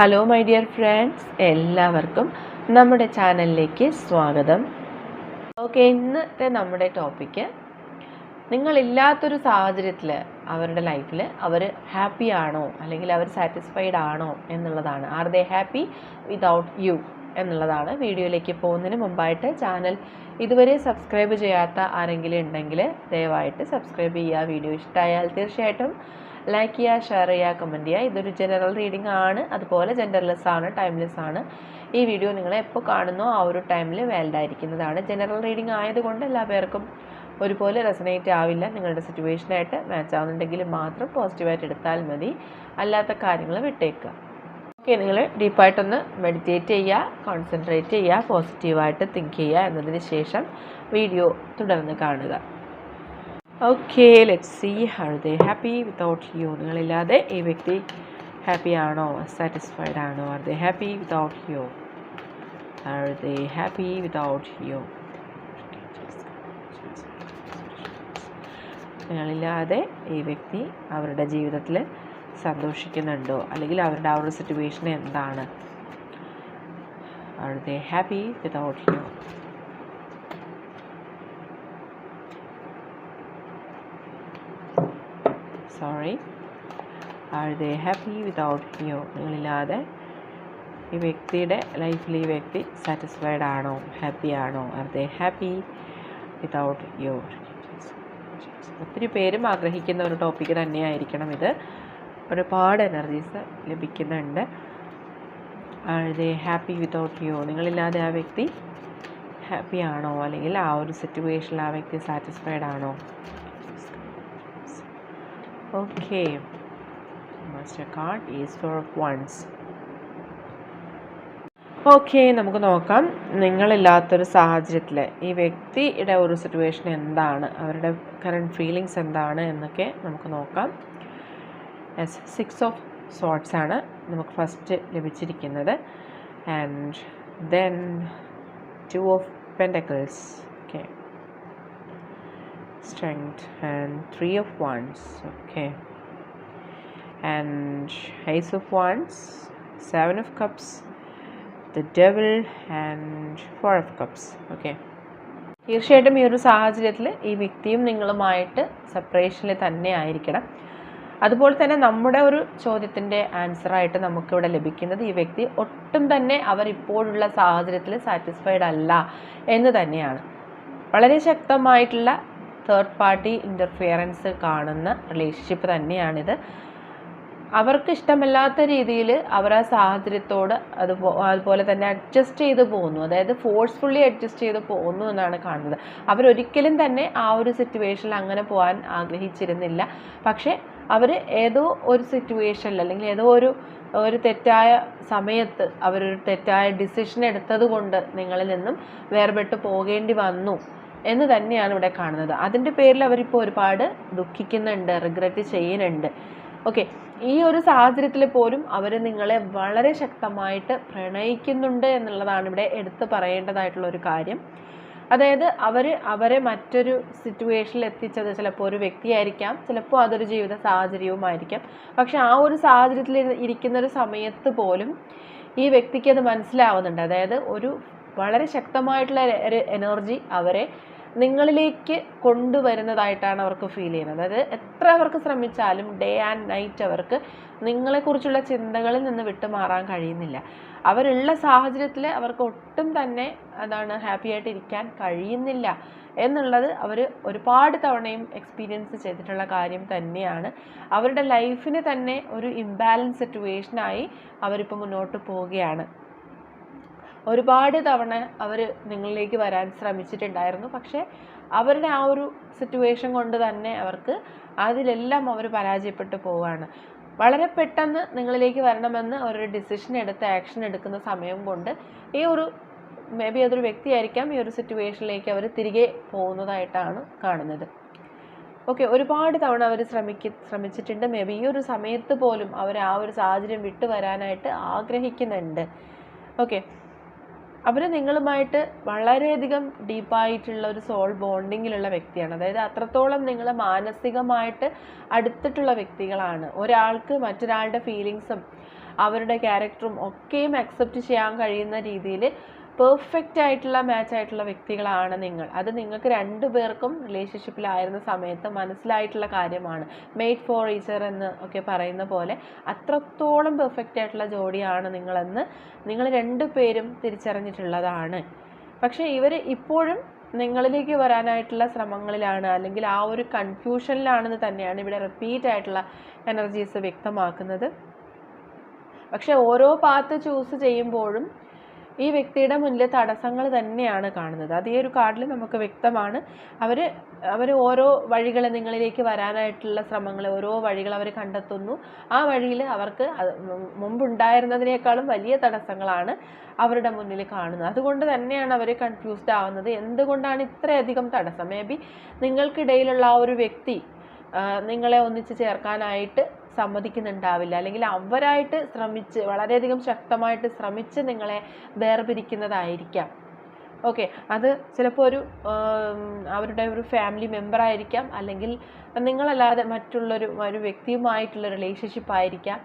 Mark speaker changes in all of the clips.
Speaker 1: Hello my dear friends എല്ലാവർക്കും നമ്മുടെ ചാനലിലേക്ക് സ്വാഗതം. ഓക്കെ ഇന്നത്തെ നമ്മുടെ ടോപ്പിക്ക് നിങ്ങളില്ലാത്തൊരു സാഹചര്യത്തിൽ അവരുടെ ലൈഫിൽ അവർ ഹാപ്പി ആണോ? അല്ലെങ്കിൽ അവർ സാറ്റിസ്ഫൈഡ് ആണോ എന്നുള്ളതാണ്. Are they happy without you എന്നുള്ളതാണ് വീഡിയോയിലേക്ക് പോകുന്നതിന് മുമ്പായിട്ട് ചാനൽ ഇതുവരെ സബ്സ്ക്രൈബ് ചെയ്യാത്ത ആരെങ്കിലും ഉണ്ടെങ്കിൽ ദയവായിട്ട് സബ്സ്ക്രൈബ് ചെയ്യുക. വീഡിയോ ഇഷ്ടമായാൽ തീർച്ചയായിട്ടും ലൈക്ക് ചെയ്യുക ഷെയർ ചെയ്യുക കമന്റ് ചെയ്യുക. ഇതൊരു ജനറൽ റീഡിംഗ് ആണ്. അതുപോലെ ജെൻഡർലെസ് ആണ് ടൈംലെസ് ആണ്. ഈ വീഡിയോ നിങ്ങൾ എപ്പോൾ കാണുന്നോ ആ ഒരു ടൈമിൽ വാലിഡ് ആയിരിക്കുന്നതാണ്. ജനറൽ റീഡിംഗ് ആയതുകൊണ്ട് എല്ലാ പേർക്കും ഒരുപോലെ റെസനേറ്റ് ആവില്ല. നിങ്ങളുടെ സിറ്റുവേഷനായിട്ട് മാച്ച് ആവുന്നുണ്ടെങ്കിൽ മാത്രം പോസിറ്റീവായിട്ട് എടുത്താൽ മതി. അല്ലാത്ത കാര്യങ്ങൾ വിട്ടേക്കുക. ഓക്കെ നിങ്ങൾ ഡീപ്പായിട്ടൊന്ന് മെഡിറ്റേറ്റ് ചെയ്യുക കോൺസെൻട്രേറ്റ് ചെയ്യുക പോസിറ്റീവായിട്ട് തിങ്ക് ചെയ്യുക എന്നതിന് ശേഷം വീഡിയോ തുടർന്ന് കാണുക. Okay let see her they happy without you നിങ്ങളില്ലാതെ ഈ വ്യക്തി ഹാപ്പി ആണോ? സാറ്റിസ്ഫൈഡ് ആണോ? Are they happy without you are they happy without you നിങ്ങളില്ലാതെ ഈ വ്യക്തി അവരുടെ ജീവിതത്തിൽ സന്തോഷിക്കുന്നുണ്ടോ? അല്ലെങ്കിൽ അവരുടെ ആ ഒരു സിറ്റുവേഷൻ എന്താണ്? Are they happy without you sorry are they happy without you നിങ്ങളില്ലാതെ ഈ വ്യക്തിയുടെ ലൈഫിൽ ഈ വ്യക്തി സാറ്റിസ്ഫൈഡ് ആണോ? ഹാപ്പി ആണോ? Are they happy without you ഒത്തിരി പേരും ആഗ്രഹിക്കുന്ന ഒരു ടോപ്പിക്ക് തന്നെയായിരിക്കണം ഇത്. ഒരുപാട് എനർജീസ് ലഭിക്കുന്നുണ്ട്. Are they happy without you നിങ്ങളില്ലാതെ ആ വ്യക്തി ഹാപ്പി ആണോ? അല്ലെങ്കിൽ ആ ഒരു സിറ്റുവേഷനിൽ ആ വ്യക്തി സാറ്റിസ്ഫൈഡ് ആണോ? Master card is four wands okay നമുക്ക് നോക്കാം. നിങ്ങളില്ലാത്തൊരു സാഹചര്യത്തിൽ ഈ വ്യക്തിയുടെ ഒരു സിറ്റുവേഷൻ എന്താണ്? അവരുടെ കറണ്ട് ഫീലിങ്സ് എന്താണ് എന്നൊക്കെ നമുക്ക് നോക്കാം. എസ് സിക്സ് ഓഫ് സോട്ട്സ് ആണ് നമുക്ക് ഫസ്റ്റ് ലഭിച്ചിരിക്കുന്നത്. And then two of pentacles okay strength and three of wands okay. And ace of wands seven of cups the devil and four of cups okay. തീർച്ചയായിട്ടും ഈ ഒരു സാഹചര്യത്തിൽ ഈ വ്യക്തിയും നിങ്ങളുമായിട്ട് സെപ്പറേഷനിൽ തന്നെ ആയിരിക്കണം. അതുപോലെ തന്നെ നമ്മുടെ ഒരു ചോദ്യത്തിന്റെ ആൻസറായിട്ട് നമുക്കിവിടെ ലഭിക്കുന്നത് ഈ വ്യക്തി ഒട്ടും തന്നെ അവർ ഇപ്പോഴുള്ള സാഹചര്യത്തിൽ സാറ്റിസ്ഫൈഡ് അല്ല എന്ന് തന്നെയാണ്. വളരെ ശക്തമായിട്ടുള്ള തേർഡ് പാർട്ടി ഇന്റർഫിയറൻസ് കാണുന്ന റിലേഷൻഷിപ്പ് തന്നെയാണിത്. അവർക്ക് ഇഷ്ടമല്ലാത്ത രീതിയിൽ അവർ ആ സാഹചര്യത്തോട് അതുപോ അതുപോലെ തന്നെ അഡ്ജസ്റ്റ് ചെയ്ത് പോകുന്നു. അതായത് ഫോഴ്സ്ഫുള്ളി അഡ്ജസ്റ്റ് ചെയ്ത് പോകുന്നു എന്നാണ് കാണുന്നത്. അവരൊരിക്കലും തന്നെ ആ ഒരു സിറ്റുവേഷനിൽ അങ്ങനെ പോകാൻ ആഗ്രഹിച്ചിരുന്നില്ല. പക്ഷേ അവർ ഏതോ ഒരു സിറ്റുവേഷനിൽ അല്ലെങ്കിൽ ഏതോ ഒരു ഒരു തെറ്റായ സമയത്ത് അവരൊരു തെറ്റായ ഡിസിഷൻ എടുത്തത് കൊണ്ട് നിങ്ങളിൽ നിന്നും വേർപെട്ട് പോകേണ്ടി വന്നു. എന്ന് തന്നെയാണ് ഇവിടെ കാണുന്നത്. അതിന്റെ പേരിൽ അവരിപ്പോൾ ഒരുപാട് ദുഃഖിക്കുന്നുണ്ട് റിഗ്രറ്റ് ചെയ്യുന്നുണ്ട്. ഓക്കെ ഈ ഒരു സാഹചര്യത്തിൽ പോലും അവർ നിങ്ങളെ വളരെ ശക്തമായിട്ട് പ്രണയിക്കുന്നുണ്ട് എന്നുള്ളതാണ് ഇവിടെ എടുത്തു പറയേണ്ടതായിട്ടുള്ള ഒരു കാര്യം. അതായത് അവർ അവരെ മറ്റൊരു സിറ്റുവേഷനിൽ എത്തിച്ചത് ചിലപ്പോൾ ഒരു വ്യക്തിയായിരിക്കാം ചിലപ്പോൾ അതൊരു ജീവിത സാഹചര്യവുമായിരിക്കാം. പക്ഷെ ആ ഒരു സാഹചര്യത്തിൽ ഇരിക്കുന്ന ഒരു സമയത്ത് പോലും ഈ വ്യക്തിക്ക് അത് മനസ്സിലാവുന്നുണ്ട്. അതായത് ഒരു വളരെ ശക്തമായിട്ടുള്ള ഒരു എനർജി അവരെ നിങ്ങളിലേക്ക് കൊണ്ടുവരുന്നതായിട്ടാണ് അവർക്ക് ഫീൽ ചെയ്യുന്നത്. അതായത് എത്ര അവർക്ക് ശ്രമിച്ചാലും ഡേ ആൻഡ് നൈറ്റ് അവർക്ക് നിങ്ങളെക്കുറിച്ചുള്ള ചിന്തകളിൽ നിന്ന് വിട്ടുമാറാൻ കഴിയുന്നില്ല. അവരുള്ള സാഹചര്യത്തിൽ അവർക്ക് ഒട്ടും തന്നെ അതാണ് ഹാപ്പി ആയിട്ട് ഇരിക്കാൻ കഴിയുന്നില്ല എന്നുള്ളത് അവർ ഒരുപാട് തവണയും എക്സ്പീരിയൻസ് ചെയ്തിട്ടുള്ള കാര്യം തന്നെയാണ്. അവരുടെ ലൈഫിന് തന്നെ ഒരു ഇംബാലൻസ് സിറ്റുവേഷനായി അവരിപ്പോൾ മുന്നോട്ട് പോവുകയാണ്. ഒരുപാട് തവണ അവർ നിങ്ങളിലേക്ക് വരാൻ ശ്രമിച്ചിട്ടുണ്ടായിരുന്നു. പക്ഷേ അവരുടെ ആ ഒരു സിറ്റുവേഷൻ കൊണ്ട് തന്നെ അവർക്ക് അതിലെല്ലാം അവർ പരാജയപ്പെട്ടു പോവുകയാണ്. വളരെ പെട്ടെന്ന് നിങ്ങളിലേക്ക് വരണമെന്ന് ഒരു ഡിസിഷൻ എടുത്ത് ആക്ഷൻ എടുക്കുന്ന സമയം കൊണ്ട് ഈ ഒരു മേ ബി അതൊരു വ്യക്തിയായിരിക്കാം ഈ ഒരു സിറ്റുവേഷനിലേക്ക് അവർ തിരികെ പോകുന്നതായിട്ടാണ് കാണുന്നത്. ഓക്കെ ഒരുപാട് തവണ അവർ ശ്രമിക്ക ശ്രമിച്ചിട്ടുണ്ട്. മേ ബി ഈ ഒരു സമയത്ത് പോലും അവർ ആ ഒരു സാഹചര്യം വിട്ടു വരാനായിട്ട് ആഗ്രഹിക്കുന്നുണ്ട്. ഓക്കെ അവർ നിങ്ങളുമായിട്ട് വളരെയധികം ഡീപ്പായിട്ടുള്ള ഒരു സോൾ ബോണ്ടിങ്ങിലുള്ള വ്യക്തിയാണ്. അതായത് അത്രത്തോളം നിങ്ങൾ മാനസികമായിട്ട് അടുത്തിട്ടുള്ള വ്യക്തികളാണ്. ഒരാൾക്ക് മറ്റൊരാളുടെ ഫീലിങ്സും അവരുടെ ക്യാരക്ടറും ഒക്കെയും അക്സെപ്റ്റ് ചെയ്യാൻ കഴിയുന്ന രീതിയിൽ പെർഫെക്റ്റ് ആയിട്ടുള്ള മാച്ച് ആയിട്ടുള്ള വ്യക്തികളാണ് നിങ്ങൾ. അത് നിങ്ങൾക്ക് രണ്ടു പേർക്കും റിലേഷൻഷിപ്പിലായിരുന്ന സമയത്ത് മനസ്സിലായിട്ടുള്ള കാര്യമാണ്. മെയ്ഡ് ഫോർ ഈച്ചർ എന്ന് ഒക്കെ പറയുന്ന പോലെ അത്രത്തോളം പെർഫെക്റ്റ് ആയിട്ടുള്ള ജോഡിയാണ് നിങ്ങളെന്ന് നിങ്ങൾ രണ്ടു പേരും തിരിച്ചറിഞ്ഞിട്ടുള്ളതാണ്. പക്ഷേ ഇവർ ഇപ്പോഴും നിങ്ങളിലേക്ക് വരാനായിട്ടുള്ള ശ്രമങ്ങളിലാണ് അല്ലെങ്കിൽ ആ ഒരു കൺഫ്യൂഷനിലാണെന്ന് തന്നെയാണ് ഇവിടെ റിപ്പീറ്റ് ആയിട്ടുള്ള എനർജീസ് വ്യക്തമാക്കുന്നത്. പക്ഷേ ഓരോ പാത്ത് ചൂസ് ചെയ്യുമ്പോഴും ഈ വ്യക്തിയുടെ മുന്നിലെ തടസ്സങ്ങൾ തന്നെയാണ് കാണുന്നത്. അത് ഈ ഒരു കാർഡിൽ നമുക്ക് വ്യക്തമാണ്. അവർ അവർ ഓരോ വഴികൾ നിങ്ങളിലേക്ക് വരാനായിട്ടുള്ള ശ്രമങ്ങൾ ഓരോ വഴികൾ അവർ കണ്ടെത്തുന്നു. ആ വഴിയിൽ അവർക്ക് മുമ്പുണ്ടായിരുന്നതിനേക്കാളും വലിയ തടസ്സങ്ങളാണ് അവരുടെ മുന്നിൽ കാണുന്നത്. അതുകൊണ്ട് തന്നെയാണ് അവർ കൺഫ്യൂസ്ഡ് ആവുന്നത്. എന്തുകൊണ്ടാണ് ഇത്രയധികം തടസ്സം? മേ ബി നിങ്ങൾക്കിടയിലുള്ള ആ ഒരു വ്യക്തി നിങ്ങളെ ഒന്നിച്ച് ചേർക്കാനായിട്ട് സമ്മതിക്കുന്നുണ്ടാവില്ല. അല്ലെങ്കിൽ അവരായിട്ട് ശ്രമിച്ച് വളരെയധികം ശക്തമായിട്ട് ശ്രമിച്ച് നിങ്ങളെ വേർപിരിക്കുന്നതായിരിക്കാം. ഓക്കെ. അത് ചിലപ്പോൾ ഒരു അവരുടെ ഒരു ഫാമിലി മെമ്പർ ആയിരിക്കാം. അല്ലെങ്കിൽ നിങ്ങളല്ലാതെ മറ്റുള്ളൊരു ഒരു വ്യക്തിയുമായിട്ടുള്ള റിലേഷൻഷിപ്പ് ആയിരിക്കാം.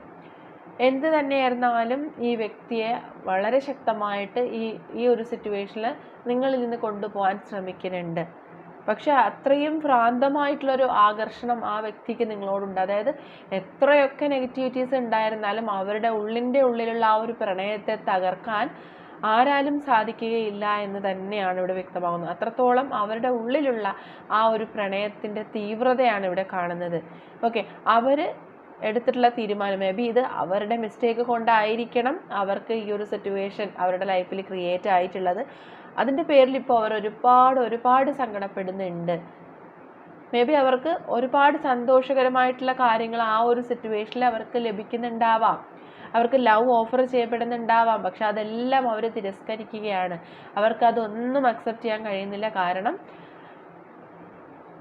Speaker 1: എന്ത് തന്നെയായിരുന്നാലും ഈ വ്യക്തിയെ വളരെ ശക്തമായിട്ട് ഈ ഈ ഒരു സിറ്റുവേഷനിൽ നിങ്ങളിൽ നിന്ന് കൊണ്ടുപോകാൻ ശ്രമിക്കുന്നുണ്ട്. പക്ഷെ അത്രയും ഭ്രാന്തമായിട്ടുള്ളൊരു ആകർഷണം ആ വ്യക്തിക്ക് നിങ്ങളോടുണ്ട്. അതായത് എത്രയൊക്കെ നെഗറ്റിവിറ്റീസ് ഉണ്ടായിരുന്നാലും അവരുടെ ഉള്ളിന്റെ ഉള്ളിലുള്ള ആ ഒരു പ്രണയത്തെ തകർക്കാൻ ആരാലും സാധിക്കുകയില്ല എന്ന് തന്നെയാണ് ഇവിടെ വ്യക്തമാകുന്നത്. അത്രത്തോളം അവരുടെ ഉള്ളിലുള്ള ആ ഒരു പ്രണയത്തിന്റെ തീവ്രതയാണ് ഇവിടെ കാണുന്നത്. ഓക്കെ അവർ എടുത്തിട്ടുള്ള തീരുമാനം മേ ബി ഇത് അവരുടെ മിസ്റ്റേക്ക് കൊണ്ടായിരിക്കണം അവർക്ക് ഈ ഒരു സിറ്റുവേഷൻ അവരുടെ ലൈഫിൽ ക്രിയേറ്റ് ആയിട്ടുള്ളത്. അതിന്റെ പേരിൽ ഇപ്പോൾ അവർ ഒരുപാട് ഒരുപാട് സങ്കടപ്പെടുന്നുണ്ട്. മേ ബി അവർക്ക് ഒരുപാട് സന്തോഷകരമായിട്ടുള്ള കാര്യങ്ങൾ ആ ഒരു സിറ്റുവേഷനിൽ അവർക്ക് ലഭിക്കുന്നുണ്ടാവാം. അവർക്ക് ലവ് ഓഫർ ചെയ്യപ്പെടുന്നുണ്ടാവാം. പക്ഷെ അതെല്ലാം അവർ തിരസ്കരിക്കുകയാണ്. അവർക്ക് അതൊന്നും അക്സെപ്റ്റ് ചെയ്യാൻ കഴിയുന്നില്ല. കാരണം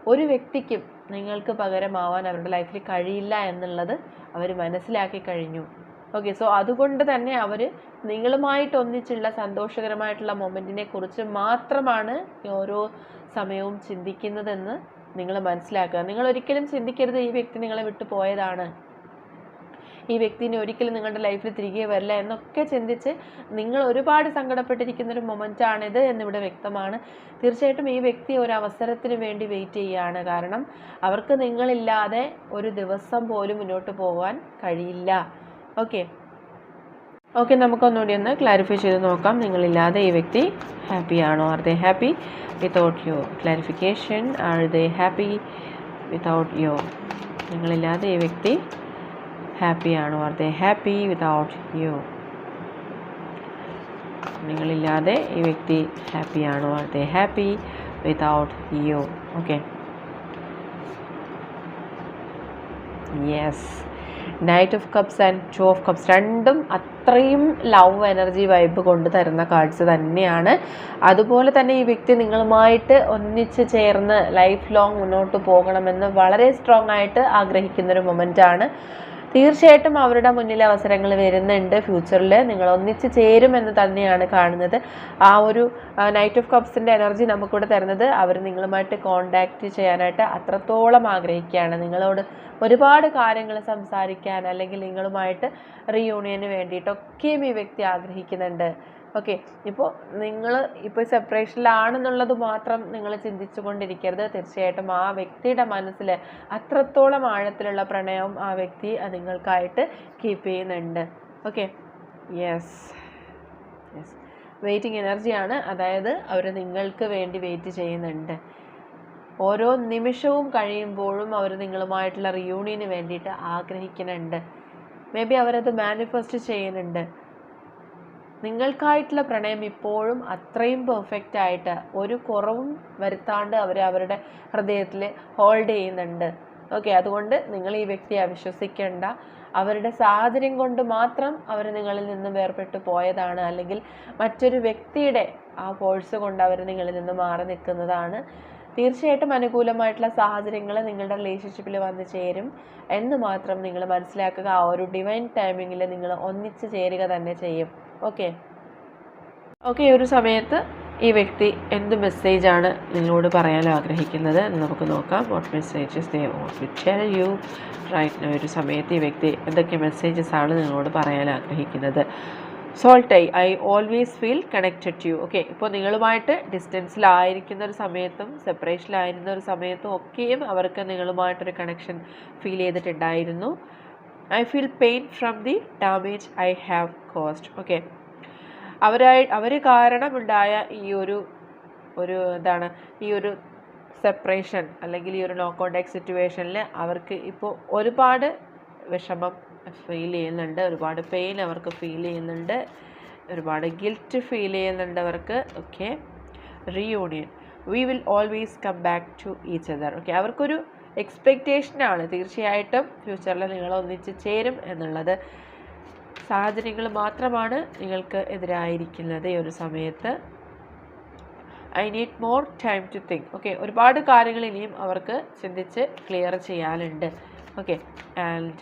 Speaker 1: ഒരു വ്യക്തിക്കും നിങ്ങൾക്ക് പകരമാവാൻ അവരുടെ ലൈഫിൽ കഴിയില്ല എന്നുള്ളത് അവർ മനസ്സിലാക്കി കഴിഞ്ഞു. ഓക്കെ സോ അതുകൊണ്ട് തന്നെ അവർ നിങ്ങളുമായിട്ട് ഒന്നിച്ചുള്ള സന്തോഷകരമായിട്ടുള്ള മൊമെന്റിനെ കുറിച്ച് മാത്രമാണ് ഓരോ സമയവും ചിന്തിക്കുന്നതെന്ന് നിങ്ങൾ മനസ്സിലാക്കുക. നിങ്ങൾ ഒരിക്കലും ചിന്തിക്കരുത് ഈ വ്യക്തി നിങ്ങളെ വിട്ടു പോയതാണ്. ഈ വ്യക്തിനെ ഒരിക്കലും നിങ്ങളുടെ ലൈഫിൽ തിരികെ വരില്ല എന്നൊക്കെ ചിന്തിച്ച് നിങ്ങൾ ഒരുപാട് സങ്കടപ്പെട്ടിരിക്കുന്ന ഒരു മൊമെന്റ് ആണിത് എന്നിവിടെ വ്യക്തമാണ്. തീർച്ചയായിട്ടും ഈ വ്യക്തി ഒരു അവസരത്തിന് വേണ്ടി വെയിറ്റ് ചെയ്യുകയാണ്. കാരണം അവർക്ക് നിങ്ങളില്ലാതെ ഒരു ദിവസം പോലും മുന്നോട്ട് പോകാൻ കഴിയില്ല. ഓക്കെ ഓക്കെ നമുക്കൊന്നുകൂടി ഒന്ന് ക്ലാരിഫൈ ചെയ്ത് നോക്കാം. നിങ്ങളില്ലാതെ ഈ വ്യക്തി ഹാപ്പി ആണോ? Are they happy without you clarification are they happy without you നിങ്ങളില്ലാതെ ഈ വ്യക്തി ഹാപ്പി ആണോ? Are they happy without you നിങ്ങളില്ലാതെ ഈ വ്യക്തി ഹാപ്പി ആണോ? Are they happy without you okay yes knight of cups and two of cups രണ്ടും അത്രയും love energy vibe കൊണ്ട് തരുന്ന കാർഡ്സ് തന്നെയാണ്. അതുപോലെ തന്നെ ഈ വ്യക്തി നിങ്ങളുമായിട്ട് ഒന്നിച്ച് ചേർന്ന് ലൈഫ് ലോങ് മുന്നോട്ട് പോകണമെന്ന് വളരെ സ്ട്രോങ് ആയിട്ട് ആഗ്രഹിക്കുന്നൊരു ആണ്. തീർച്ചയായിട്ടും അവരുടെ മുന്നിൽ അവസരങ്ങൾ വരുന്നുണ്ട് ഫ്യൂച്ചറിൽ നിങ്ങൾ ഒന്നിച്ച് ചേരുമെന്ന് തന്നെയാണ് കാണുന്നത്. ആ ഒരു നൈറ്റ് ഓഫ് കപ്സിന്റെ എനർജി നമുക്കിവിടെ തരുന്നത്. അവർ നിങ്ങളുമായിട്ട് കോണ്ടാക്റ്റ് ചെയ്യാനായിട്ട് അത്രത്തോളം ആഗ്രഹിക്കുകയാണ്. നിങ്ങളോട് ഒരുപാട് കാര്യങ്ങൾ സംസാരിക്കാൻ അല്ലെങ്കിൽ നിങ്ങളുമായിട്ട് റീയൂണിയന് വേണ്ടിയിട്ടൊക്കെയും ഈ വ്യക്തി ആഗ്രഹിക്കുന്നുണ്ട്. ഓക്കെ. ഇപ്പോൾ നിങ്ങൾ ഇപ്പോൾ സെപ്പറേഷനിലാണെന്നുള്ളത് മാത്രം നിങ്ങൾ ചിന്തിച്ചു കൊണ്ടിരിക്കരുത് തീർച്ചയായിട്ടും ആ വ്യക്തിയുടെ മനസ്സിൽ അത്രത്തോളം ആഴത്തിലുള്ള പ്രണയവും ആ വ്യക്തി നിങ്ങൾക്കായിട്ട് കീപ്പ് ചെയ്യുന്നുണ്ട്. ഓക്കെ. യെസ് യെസ് വെയിറ്റിംഗ് എനർജിയാണ് അതായത് അവർ നിങ്ങൾക്ക് വേണ്ടി വെയിറ്റ് ചെയ്യുന്നുണ്ട്. ഓരോ നിമിഷവും കഴിയുമ്പോഴും അവർ നിങ്ങളുമായിട്ടുള്ള റിയൂണിയന് വേണ്ടിയിട്ട് ആഗ്രഹിക്കുന്നുണ്ട്. മേ ബി അവരത് മാനിഫെസ്റ്റ് ചെയ്യുന്നുണ്ട്. നിങ്ങൾക്കായിട്ടുള്ള പ്രണയം ഇപ്പോഴും അത്രയും പെർഫെക്റ്റ് ആയിട്ട് ഒരു കുറവും വരുത്താണ്ട് അവർ അവരുടെ ഹൃദയത്തിൽ ഹോൾഡ് ചെയ്യുന്നുണ്ട്. ഓക്കെ അതുകൊണ്ട് നിങ്ങൾ ഈ വ്യക്തിയെ അവിശ്വസിക്കേണ്ട. അവരുടെ സാഹചര്യം കൊണ്ട് മാത്രം അവർ നിങ്ങളിൽ നിന്ന് വേർപെട്ട് പോയതാണ്. അല്ലെങ്കിൽ മറ്റൊരു വ്യക്തിയുടെ ആ ഫോഴ്സ് കൊണ്ട് അവർ നിങ്ങളിൽ നിന്ന് മാറി നിൽക്കുന്നതാണ്. തീർച്ചയായിട്ടും അനുകൂലമായിട്ടുള്ള സാഹചര്യങ്ങൾ നിങ്ങളുടെ റിലേഷൻഷിപ്പിൽ വന്ന് ചേരും. എന്ന് മാത്രം നിങ്ങൾ മനസ്സിലാക്കുക. ആ ഒരു ഡിവൈൻ ടൈമിങ്ങിൽ നിങ്ങൾ ഒന്നിച്ച് ചേരുക തന്നെ ചെയ്യും. ഓക്കെ ഓക്കെ ഒരു സമയത്ത് ഈ വ്യക്തി എന്ത് മെസ്സേജാണ് നിങ്ങളോട് പറയാൻ ആഗ്രഹിക്കുന്നത് എന്ന് നമുക്ക് നോക്കാം. What messages they want to tell you right ഒരു സമയത്ത് ഈ വ്യക്തി എന്തൊക്കെ മെസ്സേജസ് ആണ് നിങ്ങളോട് പറയാൻ ആഗ്രഹിക്കുന്നത്. Soul tie I always feel connected to you okay ഇപ്പോൾ നിങ്ങളുമായിട്ട് ഡിസ്റ്റൻസിലായിരിക്കുന്ന ഒരു സമയത്തും സെപ്പറേഷനിലായിരുന്ന ഒരു സമയത്തും ഒക്കെയും അവർക്ക് നിങ്ങളുമായിട്ടൊരു കണക്ഷൻ ഫീൽ ചെയ്തിട്ടുണ്ടായിരുന്നു. I feel pain from the damage I have cost okay അവരായി അവർ കാരണമുണ്ടായ ഈ ഒരു ഒരു എന്താണ് ഈ ഒരു സെപ്പറേഷൻ അല്ലെങ്കിൽ ഈ ഒരു നോ കോണ്ടാക്ട് സിറ്റുവേഷനിൽ അവർക്ക് ഇപ്പോൾ ഒരുപാട് വിഷമം ഫീൽ ചെയ്യുന്നുണ്ട് ഒരുപാട് പെയിൻ അവർക്ക് ഫീൽ ചെയ്യുന്നുണ്ട് ഒരുപാട് ഗിൽറ്റ് ഫീൽ ചെയ്യുന്നുണ്ട് അവർക്ക്. Okay reunion we will always come back to each other okay അവർക്കൊരു എക്സ്പെക്റ്റേഷനാണ് തീർച്ചയായിട്ടും ഫ്യൂച്ചറിൽ നിങ്ങൾ ഒന്നിച്ച് ചേരും എന്നുള്ളത്. സാഹചര്യങ്ങൾ മാത്രമാണ് നിങ്ങൾക്ക് എതിരായിരിക്കുന്നത് ഈ ഒരു സമയത്ത്. I need more time to think okay ഒരുപാട് കാര്യങ്ങൾ ഇനിയും അവർക്ക് ചിന്തിച്ച് ക്ലിയർ ചെയ്യാനുണ്ട്. Okay and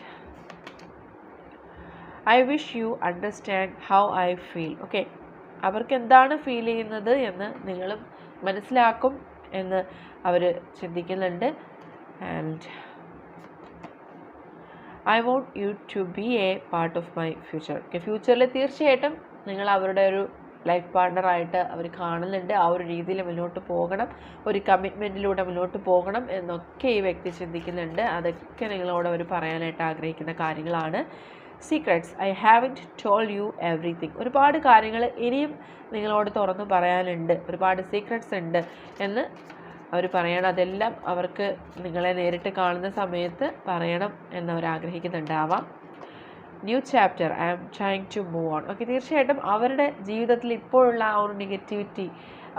Speaker 1: I wish you understand how I feel okay അവർക്ക് എന്താണ് ഫീൽ ചെയ്യുന്നത് എന്ന് നിങ്ങളും മനസ്സിലാക്കും എന്ന് അവർ ചിന്തിക്കുന്നുണ്ട്. And I want you to be a part of my future ഫ്യൂച്ചറിൽ തീർച്ചയായിട്ടും നിങ്ങൾ അവരുടെ ഒരു ലൈഫ് പാർട്ണറായിട്ട് അവർ കാണുന്നുണ്ട്. ആ ഒരു രീതിയിൽ മുന്നോട്ട് പോകണം. ഒരു കമ്മിറ്റ്മെന്റിലൂടെ മുന്നോട്ട് പോകണം എന്നൊക്കെ ഈ വ്യക്തി ചിന്തിക്കുന്നുണ്ട്. അതൊക്കെ നിങ്ങളോട് അവർ പറയാനായിട്ട് ആഗ്രഹിക്കുന്ന കാര്യങ്ങളാണ്. Secrets I haven't told you everything ഒരുപാട് കാര്യങ്ങൾ ഇനിയും നിങ്ങളോട് തുറന്ന് പറയാനുണ്ട്. ഒരുപാട് സീക്രട്സ് ഉണ്ട് എന്ന് അവർ പറയണം. അതെല്ലാം അവർക്ക് നിങ്ങളെ നേരിട്ട് കാണുന്ന സമയത്ത് പറയണം എന്നവർ ആഗ്രഹിക്കുന്നുണ്ടാവാം. New chapter I am trying to move on okay തീർച്ചയായിട്ടും അവരുടെ ജീവിതത്തിൽ ഇപ്പോഴുള്ള ആ ഒരു നെഗറ്റിവിറ്റി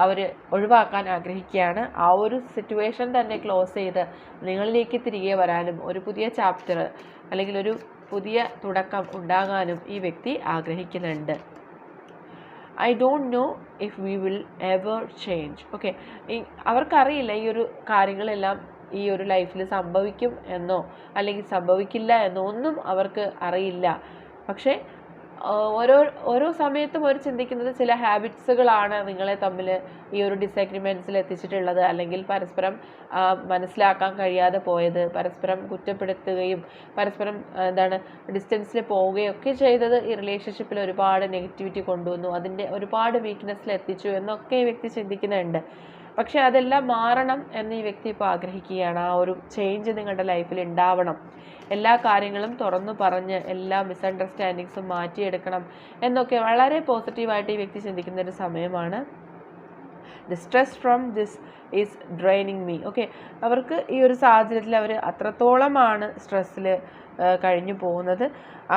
Speaker 1: അവർ ഒഴിവാക്കാൻ ആഗ്രഹിക്കുകയാണ്. ആ ഒരു സിറ്റുവേഷൻ തന്നെ ക്ലോസ് ചെയ്ത് നിങ്ങളിലേക്ക് തിരികെ വരാനും ഒരു പുതിയ ചാപ്റ്റർ അല്ലെങ്കിൽ ഒരു പുതിയ തുടക്കം ഉണ്ടാകാനും ഈ വ്യക്തി ആഗ്രഹിക്കുന്നുണ്ട്. I don't know if we will ever change okay അവർക്കറിയില്ല ഈ ഒരു കാര്യങ്ങളെല്ലാം ഈ ഒരു ലൈഫിൽ സംഭവിക്കും എന്നോ അല്ലെങ്കിൽ സംഭവിക്കില്ല എന്നോ ഒന്നും അവർക്ക് അറിയില്ല. പക്ഷേ ഓരോ ഓരോ സമയത്തും അവർ ചിന്തിക്കുന്നത് ചില ഹാബിറ്റ്സുകളാണ് നിങ്ങളെ തമ്മിൽ ഈ ഒരു ഡിസഗ്രിമെന്റ്സിൽ എത്തിച്ചിട്ടുള്ളത്. അല്ലെങ്കിൽ പരസ്പരം മനസ്സിലാക്കാൻ കഴിയാതെ പോയത് പരസ്പരം കുറ്റപ്പെടുത്തുകയും പരസ്പരം എന്താണ് ഡിസ്റ്റൻസിൽ പോവുകയും ഒക്കെ ചെയ്തത് ഈ റിലേഷൻഷിപ്പിൽ ഒരുപാട് നെഗറ്റിവിറ്റി കൊണ്ടുവന്നു. അതിന്റെ ഒരുപാട് വീക്ക്നെസ്സിൽ എത്തിച്ചു എന്നൊക്കെ ഈ വ്യക്തി ചിന്തിക്കുന്നുണ്ട്. പക്ഷെ അതെല്ലാം മാറണം എന്ന് ഈ വ്യക്തി ഇപ്പോൾ ആഗ്രഹിക്കുകയാണ്. ആ ഒരു ചേഞ്ച് നിങ്ങളുടെ ലൈഫിൽ ഉണ്ടാവണം എല്ലാ കാര്യങ്ങളും തുറന്നു പറഞ്ഞ് എല്ലാ മിസ്അണ്ടർസ്റ്റാൻഡിങ്സും മാറ്റിയെടുക്കണം എന്നൊക്കെ വളരെ പോസിറ്റീവായിട്ട് ഈ വ്യക്തി ചിന്തിക്കുന്ന ഒരു സമയമാണ്. The stress from this is draining me okay അവർക്ക് ഈ ഒരു സാഹചര്യത്തിൽ അവർ അത്രത്തോളമാണ് സ്ട്രെസ്സിൽ കഴിഞ്ഞു പോകുന്നത്.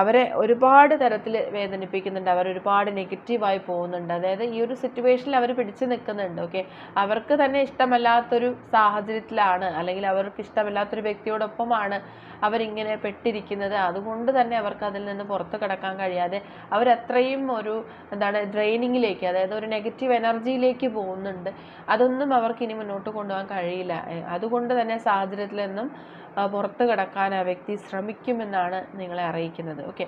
Speaker 1: അവരെ ഒരുപാട് തരത്തിൽ വേദനിപ്പിക്കുന്നുണ്ട്. അവർ ഒരുപാട് നെഗറ്റീവായി പോകുന്നുണ്ട്. അതായത് ഈ ഒരു സിറ്റുവേഷനിൽ അവർ പിടിച്ചു നിൽക്കുന്നുണ്ട്. ഓക്കെ അവർക്ക് തന്നെ ഇഷ്ടമല്ലാത്തൊരു സാഹചര്യത്തിലാണ് അല്ലെങ്കിൽ അവർക്ക് ഇഷ്ടമല്ലാത്തൊരു വ്യക്തിയോടൊപ്പമാണ് അവരിങ്ങനെ പെട്ടിരിക്കുന്നത്. അതുകൊണ്ട് തന്നെ അവർക്ക് അതിൽ നിന്ന് പുറത്ത് കിടക്കാൻ കഴിയാതെ അവരത്രയും ഒരു എന്താണ് ഡ്രെയിനിങ്ങിലേക്ക് അതായത് ഒരു നെഗറ്റീവ് എനർജിയിലേക്ക് പോകുന്നുണ്ട്. അതൊന്നും അവർക്ക് ഇനി മുന്നോട്ട് കൊണ്ടുപോകാൻ കഴിയില്ല. അതുകൊണ്ട് തന്നെ സാഹചര്യത്തിൽ നിന്നും പുറത്ത് കിടക്കാൻ ആ വ്യക്തി ശ്രമിക്കുമെന്നാണ് നിങ്ങളെ അറിയിക്കുന്നത്. ഓക്കെ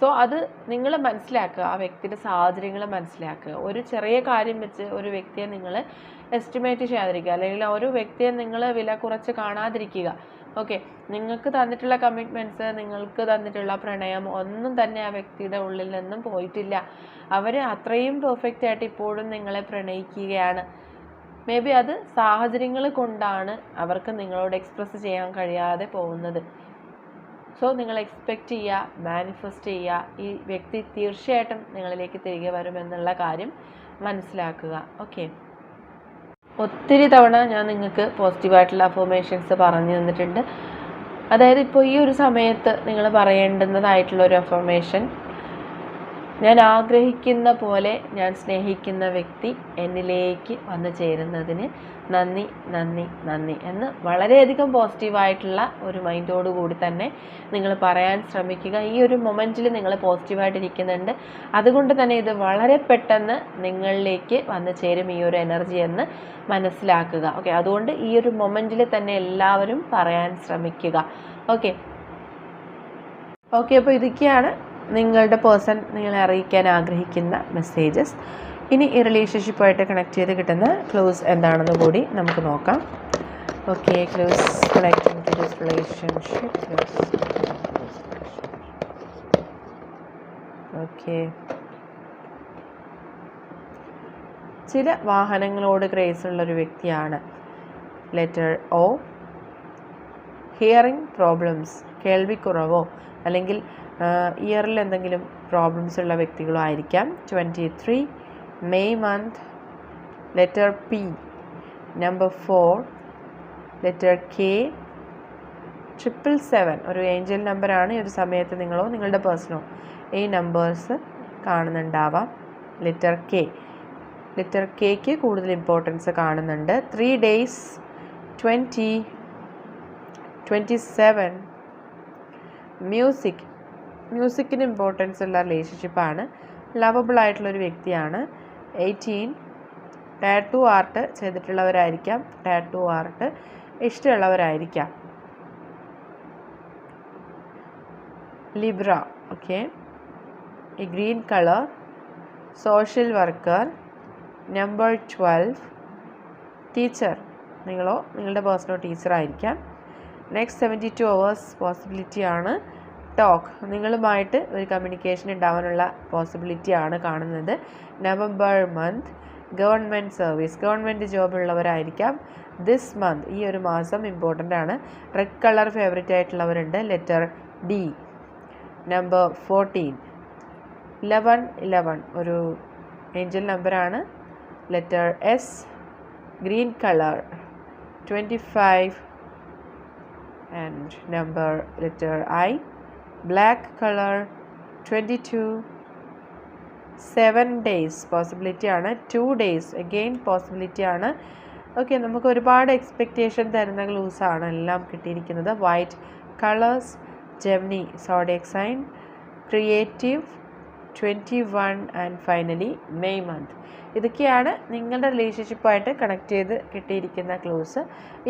Speaker 1: സോ അത് നിങ്ങൾ മനസ്സിലാക്കുക ആ വ്യക്തിയുടെ സാഹചര്യങ്ങൾ മനസ്സിലാക്കുക. ഒരു ചെറിയ കാര്യം വെച്ച് ഒരു വ്യക്തിയെ നിങ്ങൾ എസ്റ്റിമേറ്റ് ചെയ്യാതിരിക്കുക. അല്ലെങ്കിൽ ഒരു വ്യക്തിയെ നിങ്ങൾ വില കുറച്ച് കാണാതിരിക്കുക. ഓക്കെ നിങ്ങൾക്ക് തന്നിട്ടുള്ള കമ്മിറ്റ്മെന്റ്സ് നിങ്ങൾക്ക് തന്നിട്ടുള്ള പ്രണയം ഒന്നും തന്നെ ആ വ്യക്തിയുടെ ഉള്ളിൽ നിന്നും പോയിട്ടില്ല. അവർ അത്രയും പെർഫെക്റ്റ് ആയിട്ട് ഇപ്പോഴും നിങ്ങളെ പ്രണയിക്കുകയാണ്. മേ ബി അത് സാഹചര്യങ്ങൾ കൊണ്ടാണ് അവർക്ക് നിങ്ങളോട് എക്സ്പ്രസ് ചെയ്യാൻ കഴിയാതെ പോകുന്നത്. സോ നിങ്ങൾ എക്സ്പെക്റ്റ് ചെയ്യുക മാനിഫെസ്റ്റ് ചെയ്യുക ഈ വ്യക്തി തീർച്ചയായിട്ടും നിങ്ങളിലേക്ക് തിരികെ വരുമെന്നുള്ള കാര്യം മനസ്സിലാക്കുക. ഓക്കെ ഒത്തിരി തവണ ഞാൻ നിങ്ങൾക്ക് പോസിറ്റീവായിട്ടുള്ള അഫോമേഷൻസ് പറഞ്ഞു തന്നിട്ടുണ്ട്. അതായത് ഇപ്പോൾ ഈ ഒരു സമയത്ത് നിങ്ങൾ പറയേണ്ടുന്നതായിട്ടുള്ള ഒരു അഫർമേഷൻ ഞാൻ ആഗ്രഹിക്കുന്ന പോലെ ഞാൻ സ്നേഹിക്കുന്ന വ്യക്തി എന്നിലേക്ക് വന്നു ചേരുന്നതിന് നന്ദി നന്ദി നന്ദി എന്ന് വളരെയധികം പോസിറ്റീവായിട്ടുള്ള ഒരു മൈൻഡോട് കൂടി തന്നെ നിങ്ങൾ പറയാൻ ശ്രമിക്കുക. ഈ ഒരു മൊമെന്റിൽ നിങ്ങൾ പോസിറ്റീവായിട്ടിരിക്കുന്നുണ്ട്. അതുകൊണ്ട് തന്നെ ഇത് വളരെ പെട്ടെന്ന് നിങ്ങളിലേക്ക് വന്നു ചേരും ഈ ഒരു എനർജി എന്ന് മനസ്സിലാക്കുക. ഓക്കെ അതുകൊണ്ട് ഈ ഒരു മൊമെന്റിൽ തന്നെ എല്ലാവരും പറയാൻ ശ്രമിക്കുക. ഓക്കെ. ഓക്കെ അപ്പോൾ ഇതൊക്കെയാണ് നിങ്ങളുടെ പേഴ്സൺ നിങ്ങളെ അറിയിക്കാൻ ആഗ്രഹിക്കുന്ന മെസ്സേജസ്. ഇനി ഈ റിലേഷൻഷിപ്പായിട്ട് കണക്ട് ചെയ്ത് കിട്ടുന്ന ക്ലോസ് എന്താണെന്ന് കൂടി നമുക്ക് നോക്കാം. Okay close connecting to this relationship okay ചില വാഹനങ്ങളോട് ക്രേസ് ഉള്ള ഒരു വ്യക്തിയാണ്. ലെറ്റർ ഓ ഹിയറിംഗ് പ്രോബ്ലംസ് കേൾവിക്കുറവോ അല്ലെങ്കിൽ ഇയറിൽ എന്തെങ്കിലും പ്രോബ്ലംസ് ഉള്ള വ്യക്തികളും ആയിരിക്കാം. Twenty three May month letter P number four letter K triple seven ഒരു ഏഞ്ചൽ നമ്പറാണ് ഈ ഒരു സമയത്ത് നിങ്ങളോ നിങ്ങളുടെ പേഴ്സണോ ഈ നമ്പേഴ്സ് കാണുന്നുണ്ടാവാം. ലെറ്റർ കെ ലെറ്റർ കെക്ക് കൂടുതൽ ഇമ്പോർട്ടൻസ് കാണുന്നുണ്ട്. Three days twenty twenty seven music മ്യൂസിക്കിന് importance ഉള്ള റിലേഷൻഷിപ്പാണ് ലവബിൾ ആയിട്ടുള്ള ഒരു വ്യക്തിയാണ്. എയ്റ്റീൻ ടാറ്റു ആർട്ട് ചെയ്തിട്ടുള്ളവരായിരിക്കാം. ടാറ്റു ആർട്ട് ഇഷ്ടമുള്ളവരായിരിക്കാം. ലിബ്ര ഓക്കെ ഈ green colour social worker number twelve teacher നിങ്ങളോ നിങ്ങളുടെ പേഴ്സണോ ടീച്ചറായിരിക്കാം next seventy two hours possibility ആണ്. ടോക്ക് നിങ്ങളുമായിട്ട് ഒരു കമ്മ്യൂണിക്കേഷൻ ഉണ്ടാവാനുള്ള പോസിബിലിറ്റി ആണ് കാണുന്നത്. November month government service government ജോബുള്ളവരായിരിക്കാം this month ഈ ഒരു മാസം ഇമ്പോർട്ടന്റ് ആണ്. Red colour favourite ആയിട്ടുള്ളവരുണ്ട്. Letter D number fourteen eleven eleven ഒരു ഏഞ്ചൽ നമ്പറാണ് letter S green colour twenty five and number letter I black colour twenty two seven days possibility ആണ്. Two days again possibility ആണ്. Okay നമുക്ക് ഒരുപാട് expectation തരുന്ന ഗ്ലൂസാണ് എല്ലാം കിട്ടിയിരിക്കുന്നത്. White colours Gemini zodiac sign creative twenty one and finally May month. ഇതൊക്കെയാണ് നിങ്ങളുടെ റിലേഷൻഷിപ്പായിട്ട് കണക്ട് ചെയ്ത് കിട്ടിയിരിക്കുന്ന ക്ലൂസ്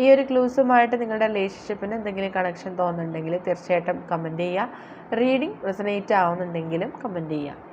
Speaker 1: ഈ ഒരു ക്ലൂസുമായിട്ട് നിങ്ങളുടെ റിലേഷൻഷിപ്പിന് എന്തെങ്കിലും കണക്ഷൻ തോന്നുന്നുണ്ടെങ്കിൽ തീർച്ചയായിട്ടും കമന്റ് ചെയ്യുക. റീഡിംഗ് റെസനേറ്റ് ആവുന്നുണ്ടെങ്കിലും കമന്റ് ചെയ്യുക.